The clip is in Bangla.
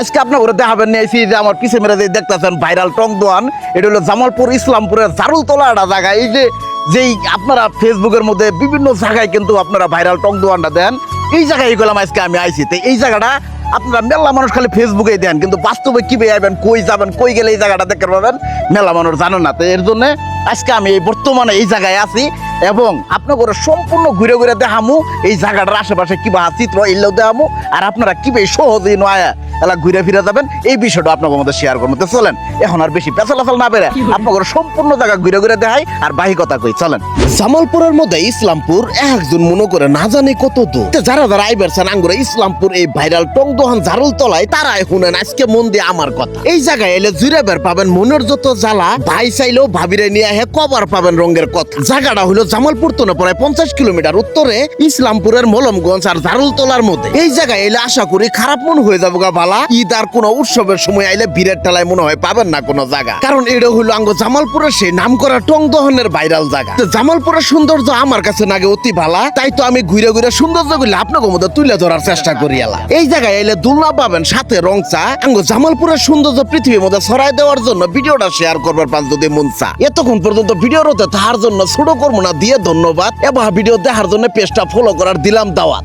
আজকে আপনার ঘরে দেখাবেন নিয়েছি যে আমার পিছে মেরে যে দেখতেছেন ভাইরাল টং দোয়ান, এটা হলো জামালপুর ইসলামপুরের জারুল তোলা একটা জায়গা। এই যে, যেই আপনারা ফেসবুকের মধ্যে বিভিন্ন জায়গায় কিন্তু আপনারা ভাইরাল টং দোয়ানটা দেন, এই জায়গায় গেলাম আজকে আমি আইছি। তো এই জায়গাটা আপনারা মেলা মানুষ খালি ফেসবুকে দেন, কিন্তু বাস্তবে কি যাবেন কই যাবেন, কই গেলে এই জায়গাটা দেখতে পাবেন, মেলা মানুষ জানেন না। তো এর জন্য আজকে আমি এই বর্তমানে এই জায়গায় আছি এবং আপনাদের সম্পূর্ণ ঘুরে ঘুরে দেখামু, এই জায়গাটার আশেপাশে কিবা চিত্র এলেও দেখামু, আর আপনারা কীভাবে সহজেই নয় এলা ঘুরে ফিরে যাবেন। এই বিষয়টা আপনাদের মধ্যে শেয়ার করব তো চলেন এখন আর বেশি পেছালাফাল না বেড়ে আপনাদের সম্পূর্ণ জায়গা ঘুরে ঘুরে দেখাই আর বাহি কথা কই চলেন। জামালপুরের মধ্যে ইসলামপুর একজন মনে করে না জানে কত দূর। তে যারা যারা আইবারছেন আঙ্গুরে ইসলামপুর এই ভাইরাল টং দোহান জারুল তলায় তারাই শুনেন আজকে মন দিয়ে আমার কথা। এই জায়গায় এলে জুড়ে বের পাবেন মনের যত জ্বালা ভাই চাইলেও ভাবিরে নিয়ে হে কবার পাবেন রঙের কথা। জায়গাটা হলো জামালপুর তো না প্রায় পঞ্চাশ কিলোমিটার উত্তরে ইসলামপুরের মলমগঞ্জ আর জারুল তলার মধ্যে। এই জায়গায় এলে আশা করি খারাপ মন হয়ে যাব গা বালা ঈদ আর কোনো উৎসবের সময় আইলে বিরাট টালায় মনে হয় পাবেন না কোনো জায়গা। কারণ এটা হলো আঙ্গ জামালপুরের সেই নাম করা টং দহনের ভাইরাল জায়গা। জামালপুরের সৌন্দর্য আমার কাছে নাগে অতি ভালা, তাই তো আমি ঘুরে ঘুরে সৌন্দর্যগুলো আপনাকে মধ্যে তুলে ধরার চেষ্টা করি এলা। এই জায়গায় এলে দুলনা পাবেন, সাথে রং চা। আঙ্গ জামালপুরের সৌন্দর্য পৃথিবীর মধ্যে ছড়াই দেওয়ার জন্য ভিডিওটা শেয়ার করবার পান যদি মন চা। এতক্ষণ পর্যন্ত ভিডিওর হতে তাহার জন্য ছোট করব না দিয়ে ধন্যবাদ। এবং ভিডিও দেখার জন্য পেজটা ফলো করার দিলাম দাওয়াত।